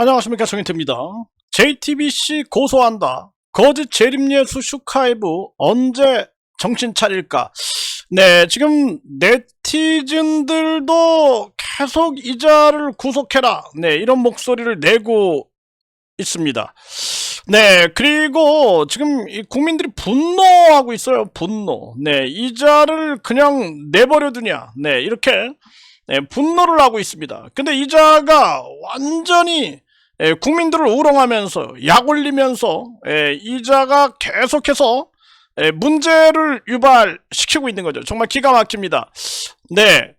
안녕하십니까 정인태입니다. JTBC 고소한다. 거짓 재림예수 슈카이브 언제 정신 차릴까? 네, 지금 네티즌들도 계속 이자를 구속해라. 네, 이런 목소리를 내고 있습니다. 네, 그리고 지금 이 국민들이 분노하고 있어요. 분노. 네, 이자를 그냥 내버려 두냐. 네, 이렇게 네, 분노를 하고 있습니다. 근데 이자가 완전히 예, 국민들을 우롱하면서 약 올리면서 예, 이자가 계속해서 예, 문제를 유발시키고 있는 거죠. 정말 기가 막힙니다. 네,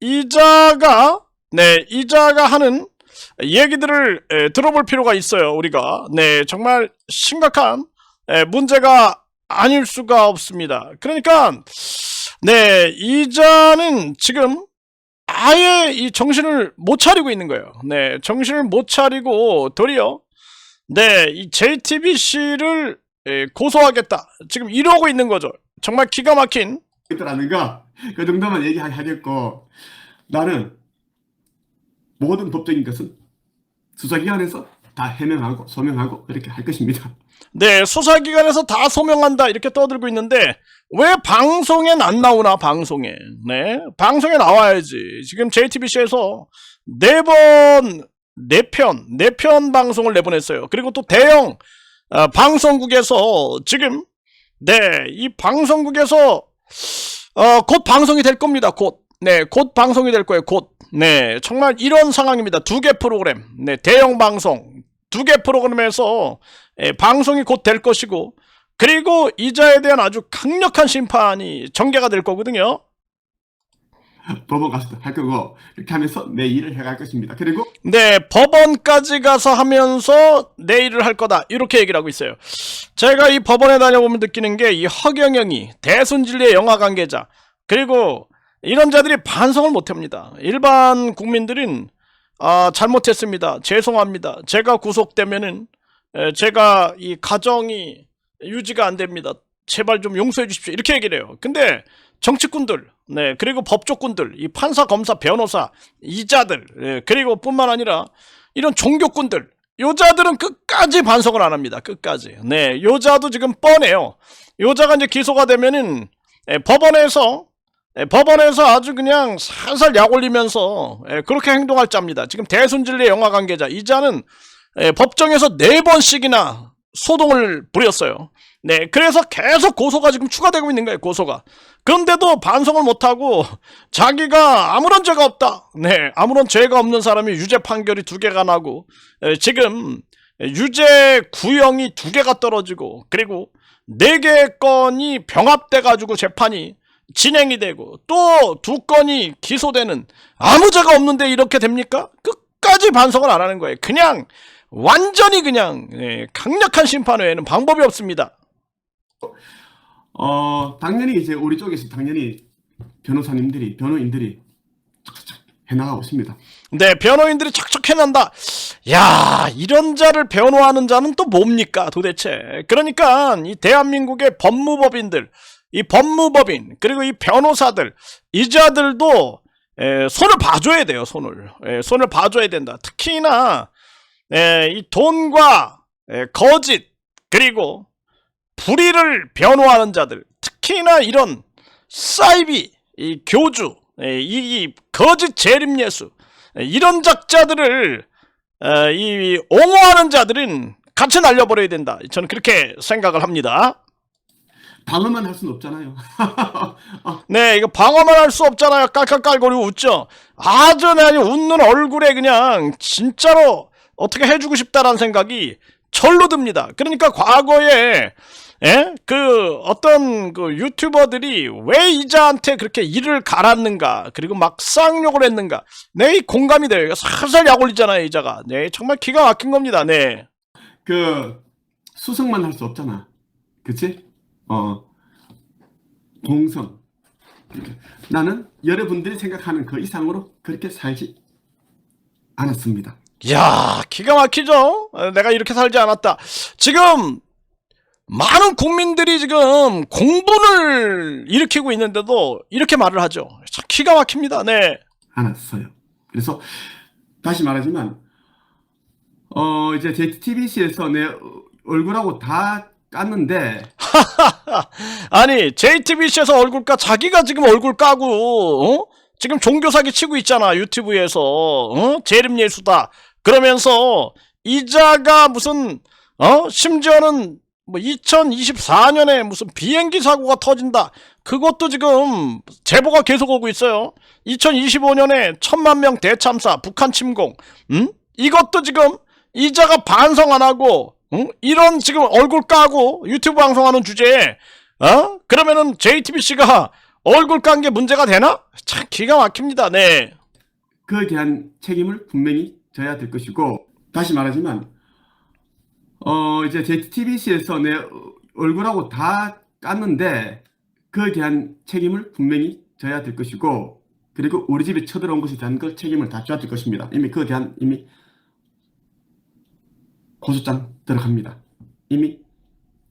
이자가 네 이자가 하는 얘기들을 예, 들어볼 필요가 있어요. 우리가 네 정말 심각한 예, 문제가 아닐 수가 없습니다. 그러니까 네 이자는 지금 아예 이 정신을 못 차리고 있는 거예요. 네, 정신을 못 차리고 도리어 네, 이 JTBC를 고소하겠다. 지금 이러고 있는 거죠. 정말 기가 막힌 있더라는 그 정도만 얘기하겠고, 나는 모든 법적인 것은 수사기관에서 다 해명하고 소명하고 그렇게 할 것입니다. 네, 수사기관에서 다 소명한다 이렇게 떠들고 있는데 왜 방송엔 안 나오나 방송에 네? 방송에 나와야지. 지금 JTBC에서 네번네 편네 편 방송을 내보냈어요. 그리고 또 대형 어, 방송국에서 지금 네이 방송국에서 어, 곧 방송이 될 겁니다 곧 네 곧 방송이 될 거예요 곧 네 정말 이런 상황입니다. 두 개 프로그램. 네 대형 방송. 두 개 프로그램에서 예, 방송이 곧 될 것이고 그리고 이자에 대한 아주 강력한 심판이 전개가 될 거거든요. 법원 가서도 할 거고, 이렇게 하면서 내 일을 해갈 것입니다. 그리고 네, 법원까지 가서 하면서 내 일을 할 거다. 이렇게 얘기를 하고 있어요. 제가 이 법원에 다녀보면 느끼는 게 이 허경영이 대순진리의 영화 관계자 그리고 이런 자들이 반성을 못 합니다. 일반 국민들은 아, 잘못했습니다. 죄송합니다. 제가 구속되면은 에, 제가 이 가정이 유지가 안 됩니다. 제발 좀 용서해 주십시오. 이렇게 얘기를 해요. 근데 정치꾼들, 네, 그리고 법조꾼들, 이 판사, 검사, 변호사, 이자들, 예, 그리고 뿐만 아니라 이런 종교꾼들, 요자들은 끝까지 반성을 안 합니다. 끝까지. 네, 요자도 지금 뻔해요. 요자가 이제 기소가 되면은 예, 법원에서 예, 법원에서 아주 그냥 살살 약 올리면서 예, 그렇게 행동할 자입니다. 지금 대순진리 영화 관계자 이자는 예, 법정에서 네 번씩이나 소동을 부렸어요. 네, 그래서 계속 고소가 지금 추가되고 있는 거예요, 고소가. 그런데도 반성을 못하고 자기가 아무런 죄가 없다. 네, 아무런 죄가 없는 사람이 유죄 판결이 두 개가 나고 에, 지금 유죄 구형이 두 개가 떨어지고 그리고 네 개의 건이 병합돼 가지고 재판이 진행이 되고 또 두 건이 기소되는 아무 죄가 없는데 이렇게 됩니까? 끝까지 반성을 안 하는 거예요. 그냥 완전히 그냥 예, 강력한 심판 외에는 방법이 없습니다. 어 당연히 이제 우리 쪽에서 당연히 변호사님들이 변호인들이 해나가고 있습니다. 네, 변호인들이 척척 해낸다. 야, 이런 자를 변호하는 자는 또 뭡니까, 도대체? 그러니까 이 대한민국의 법무법인들, 이 법무법인 그리고 이 변호사들, 이 자들도 에, 손을 봐줘야 돼요, 손을. 에, 손을 봐줘야 된다. 특히나 에, 이 돈과 에, 거짓 그리고 불의를 변호하는 자들, 특히나 이런 사이비, 이 교주, 에, 이, 이 거짓 재림 예수 에, 이런 작자들을 에, 이 옹호하는 자들은 같이 날려버려야 된다. 저는 그렇게 생각을 합니다. 방어만 할 수는 없잖아요. 네, 이거 방어만 할 수 없잖아요. 깔깔깔거리고 웃죠. 아주 그냥 웃는 얼굴에 그냥 진짜로 어떻게 해주고 싶다라는 생각이 절로 듭니다. 그러니까 과거에 예? 그 어떤 그 유튜버들이 왜 이자한테 그렇게 일을 갈았는가 그리고 막 쌍욕을 했는가 네, 이 공감이 돼요. 살살 약 올리잖아요, 이자가. 네, 정말 기가 막힌 겁니다. 네. 그 수석만 할 수 없잖아. 그치? 어. 이렇게. 나는 여러분들이 생각하는 그 이상으로 그렇게 살지 않았습니다. 야, 기가 막히죠? 어, 내가 이렇게 살지 않았다. 지금 많은 국민들이 지금 공분을 일으키고 있는데도 이렇게 말을 하죠. 참 기가 막힙니다. 네. 않았어요. 그래서 다시 말하지만 어, 이제 JTBC에서 내 얼굴하고 다 깠는데, 아니 JTBC에서 얼굴 까 자기가 지금 얼굴 까고 어? 지금 종교 사기 치고 있잖아 유튜브에서 어? 재림 예수다 그러면서 이자가 무슨 어 심지어는 뭐 2024년에 무슨 비행기 사고가 터진다 그것도 지금 제보가 계속 오고 있어요 2025년에 천만 명 대참사 북한 침공 음 이것도 지금 이자가 반성 안 하고 응? 이런 지금 얼굴 까고 유튜브 방송하는 주제에 어? 그러면은 JTBC가 얼굴 깐 게 문제가 되나? 참 기가 막힙니다. 네. 그에 대한 책임을 분명히 져야 될 것이고, 다시 말하지만, 어, 이제 JTBC에서 내 얼굴하고 다 깠는데, 그에 대한 책임을 분명히 져야 될 것이고, 그리고 우리 집에 쳐들어온 것에 대한 그 책임을 다 져야 될 것입니다. 이미 그에 대한 이미 고소장 들어갑니다. 이미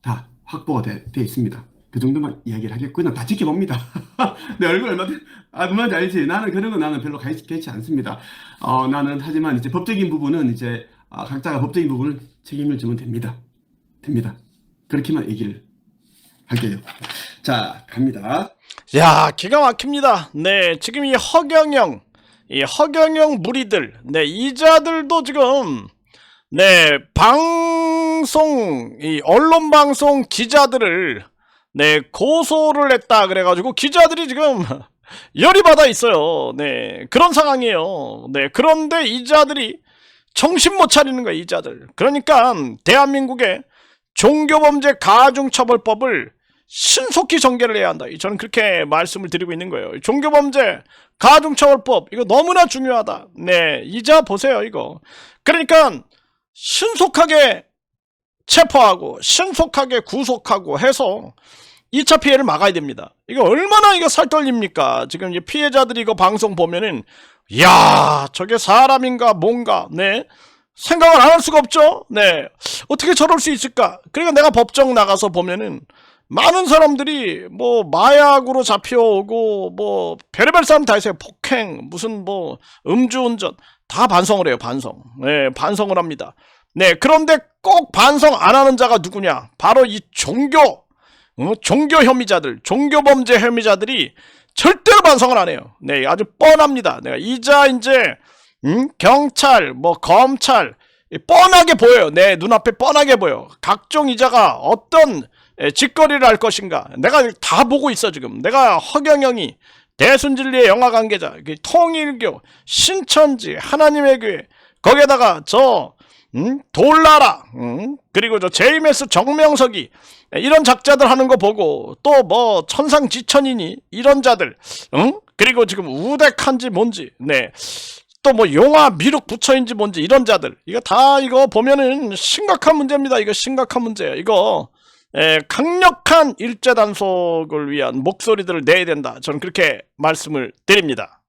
다 확보가 돼, 돼 있습니다. 그 정도만 이야기를 하겠고요. 다 지켜봅니다. 내 얼굴 얼마든, 아, 누구한지 알지? 나는 그런 거 나는 별로 개치 않습니다. 어, 나는 하지만 이제 법적인 부분은 이제, 아, 각자가 법적인 부분을 책임을 지면 됩니다. 됩니다. 그렇게만 얘기를 할게요. 자, 갑니다. 야, 기가 막힙니다. 네, 지금 이 허경영, 이 허경영 무리들, 네, 이자들도 지금, 네, 방송, 이 언론 방송 기자들을, 네, 고소를 했다. 그래가지고 기자들이 지금 열이 받아 있어요. 네, 그런 상황이에요. 네, 그런데 이자들이 정신 못 차리는 거야, 이자들. 그러니까, 대한민국의 종교범죄 가중처벌법을 신속히 전개를 해야 한다. 저는 그렇게 말씀을 드리고 있는 거예요. 종교범죄 가중처벌법 이거 너무나 중요하다. 네, 이자 보세요 이거. 그러니까 신속하게 체포하고 신속하게 구속하고 해서 2차 피해를 막아야 됩니다. 이거 얼마나 이거 살떨립니까? 지금 이 피해자들이 이거 방송 보면은 야 저게 사람인가 뭔가 네 생각을 안 할 수가 없죠. 네 어떻게 저럴 수 있을까? 그러니까 내가 법정 나가서 보면은 많은 사람들이 뭐 마약으로 잡혀오고 뭐 별의별 사람 다 있어요. 폭행 무슨 뭐 음주운전 다 반성을 해요. 반성. 네 반성을 합니다. 네 그런데 꼭 반성 안 하는 자가 누구냐? 바로 이 종교 어? 종교 혐의자들, 종교 범죄 혐의자들이 절대로 반성을 안 해요. 네, 아주 뻔합니다. 내가 이자 이제 음? 경찰, 뭐 검찰 이 뻔하게 보여요. 내 눈앞에 뻔하게 보여. 각종 이자가 어떤 에, 짓거리를 할 것인가. 내가 다 보고 있어 지금. 내가 허경영이 대순진리의 영화 관계자, 그 통일교, 신천지, 하나님의 교회 거기에다가 저 음? 돌나라, 음? 그리고 저 제이메스 정명석이 이런 작자들 하는 거 보고 또 뭐 천상지천이니 이런 자들, 응? 그리고 지금 우대칸지 뭔지, 네. 또 뭐 용화 미륵 부처인지 뭔지 이런 자들 이거 다 이거 보면은 심각한 문제입니다. 이거 심각한 문제예요. 이거 에, 강력한 일제 단속을 위한 목소리들을 내야 된다. 저는 그렇게 말씀을 드립니다.